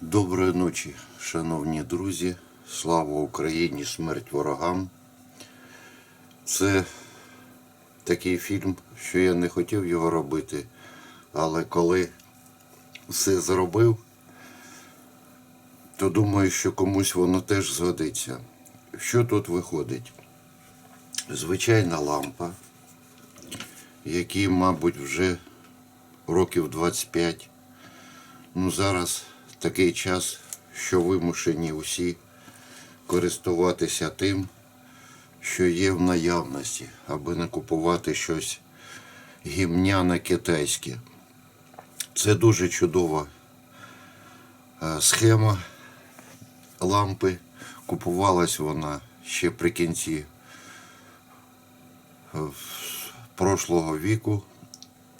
Доброї ночі, шановні друзі. Слава Україні, смерть ворогам. Це такий фільм, що я не хотів його робити, але коли все зробив, то думаю, що комусь воно теж згодиться. Що тут виходить? Звичайна лампа, якій, мабуть, вже років 25. Ну, зараз такий час, що вимушені усі користуватися тим, що є в наявності, аби не купувати щось гімняне китайське. Це дуже чудова е, схема лампи. Купувалась вона ще при кінці е, прошлого віку.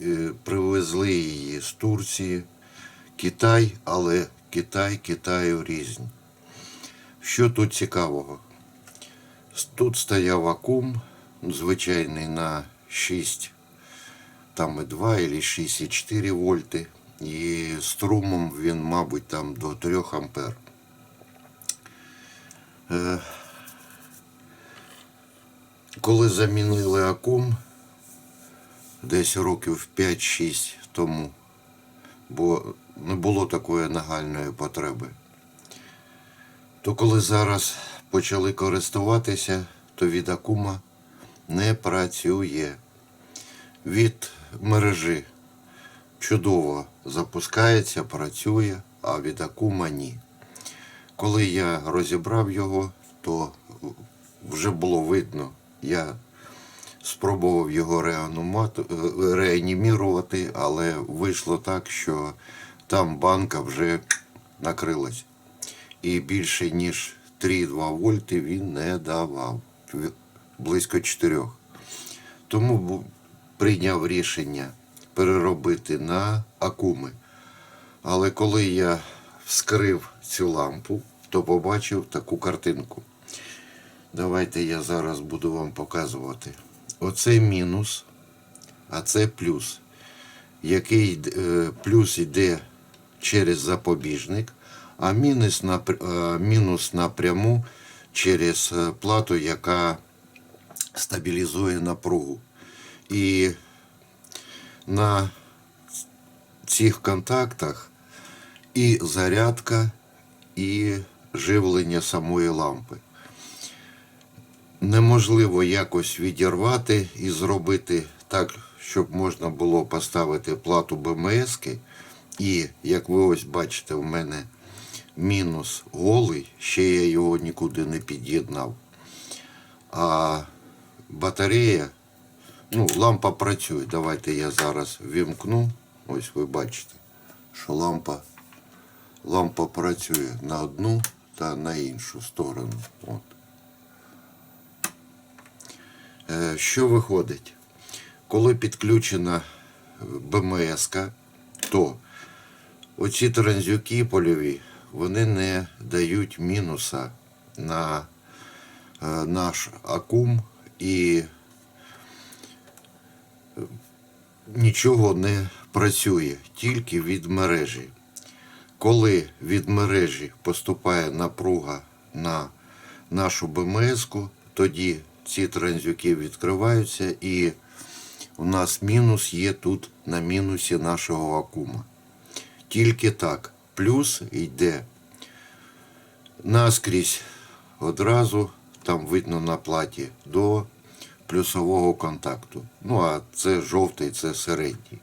Е, Привезли її з Турції. Китай, але Китай Китаю різні. Що тут цікавого? Тут стояв акум, звичайний на 6, там і 2 і 6,4 вольти. І струмом він, мабуть, там до 3 ампер. Е, Коли замінили акум, десь років 5-6 тому, бо не було такої нагальної потреби. То коли зараз почали користуватися, то від акума не працює. Від мережі чудово запускається, працює, а від акума ні. Коли я розібрав його, то вже було видно, я спробував його е, реанімірувати, але вийшло так, що там банка вже накрилась. І більше ніж 3,2 вольти він не давав. Близько 4. Тому прийняв рішення переробити на акуми. Але коли я вскрив цю лампу, то побачив таку картинку. Давайте я зараз буду вам показувати. Оце мінус, а це плюс. Який е, плюс йде через запобіжник, а мінус, е, мінус напряму через е, плату, яка стабілізує напругу. І на цих контактах і зарядка, і живлення самої лампи неможливо якось відірвати і зробити так, щоб можна було поставити плату БМС. І, як ви ось бачите, в мене мінус голий, ще я його нікуди не під'єднав. А батарея, ну, лампа працює. Давайте я зараз вімкну. Ось ви бачите, що лампа, лампа працює на одну та на іншу сторону. От. Е, Що виходить? Коли підключена БМС, то оці транзюки польові, вони не дають мінуса на е, наш акум і е, нічого не працює, тільки від мережі. Коли від мережі поступає напруга на нашу БМС, тоді ці транзюки відкриваються і у нас мінус є тут на мінусі нашого акума. Тільки так. Плюс йде наскрізь одразу, там видно на платі, до плюсового контакту. Ну, а це жовтий, це середній.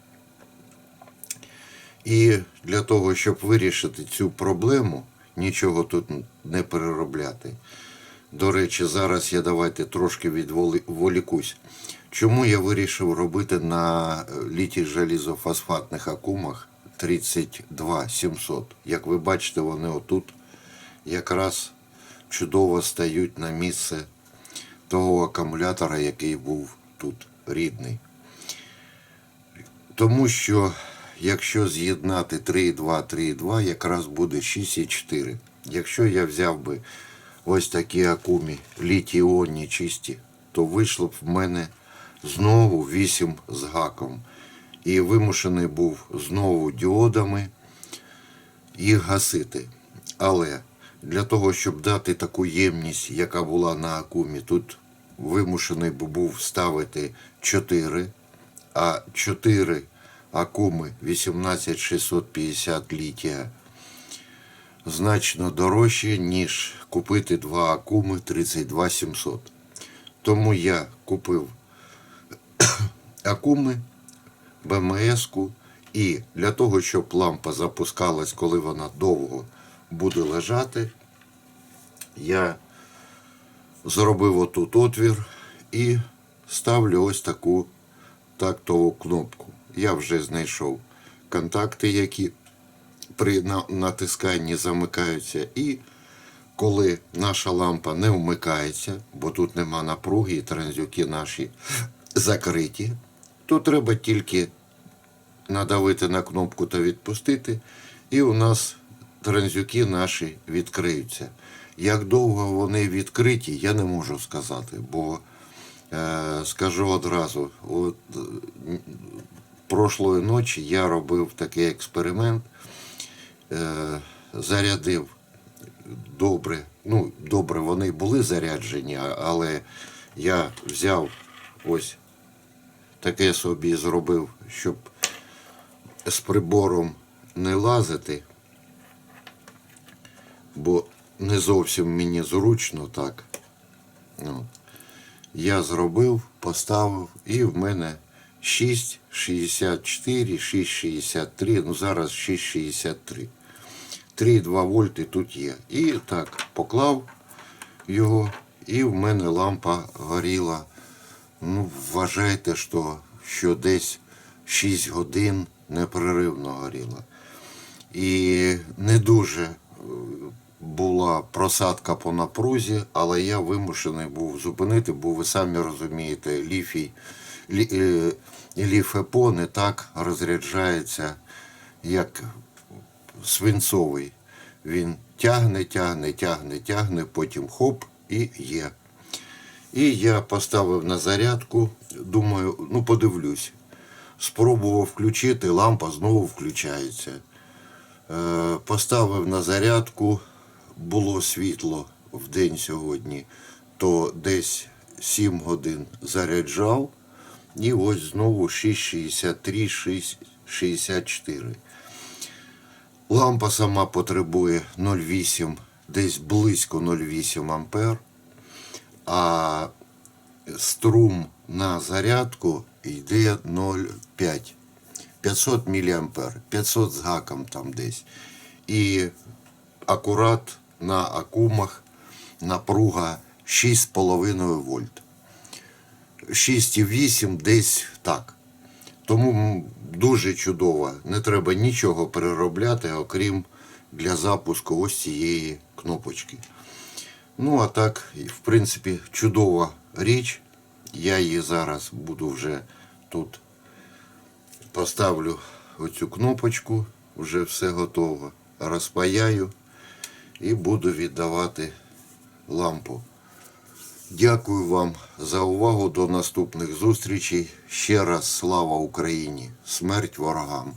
І для того, щоб вирішити цю проблему, нічого тут не переробляти. До речі, зараз я давайте трошки відволікусь. Чому я вирішив робити на літій желізофосфатних акумах 32700? Як ви бачите, вони отут якраз чудово стають на місце того акумулятора, який був тут рідний. Тому що якщо з'єднати 3,2, 3,2, якраз буде 6,4. Якщо я взяв би ось такі акумі літіонні чисті, то вийшло б в мене знову 8 з гаком. І вимушений був знову діодами їх гасити. Але для того, щоб дати таку ємність, яка була на акумі, тут вимушений був ставити 4, а 4 акуми 18650 літія значно дорожче, ніж купити два акуми 32700. Тому я купив акуми, БМС-ку, і для того, щоб лампа запускалась, коли вона довго буде лежати, я зробив отут отвір і ставлю ось таку тактову кнопку. Я вже знайшов контакти, які при натисканні замикаються. І коли наша лампа не вмикається, бо тут нема напруги і транзюки наші закриті, то треба тільки надавити на кнопку та відпустити, і у нас транзюки наші відкриються. Як довго вони відкриті, я не можу сказати, бо е, скажу одразу, от прошлої ночі я робив такий експеримент, е, зарядив добре. Ну, добре, вони були заряджені, але я взяв ось таке собі зробив, щоб з прибором не лазити, бо не зовсім мені зручно так. Ну, я зробив, поставив, і в мене 6,64, 6,63, ну зараз 6,63. 3,2 вольти тут є. І так, поклав його, і в мене лампа горіла. Ну, вважайте, що, що десь 6 годин непреривно горіла. І не дуже е, була просадка по напрузі, але я вимушений був зупинити, бо ви самі розумієте, ліфій, лі, е, ліфепо не так розряджається, як свинцовий. Він тягне, тягне, тягне, тягне, потім хоп і є. І я поставив на зарядку, думаю, ну подивлюсь. Спробував включити, лампа знову включається. Е, поставив на зарядку, було світло в день сьогодні, то десь 7 годин заряджав. І ось знову 6,63, 6,64. Лампа сама потребує 0,8, десь близько 0,8 ампер, а струм на зарядку йде 0,5. 500 мА, 500 з гаком там десь. І акурат на акумах напруга 6,5 вольт. 6,8 десь так. Тому дуже чудово. Не треба нічого переробляти, окрім для запуску ось цієї кнопочки. Ну, а так, в принципі, чудова річ. Я її зараз буду вже тут поставлю оцю кнопочку, вже все готово. Розпаяю і буду віддавати лампу. Дякую вам за увагу. До наступних зустрічей. Ще раз слава Україні! Смерть ворогам!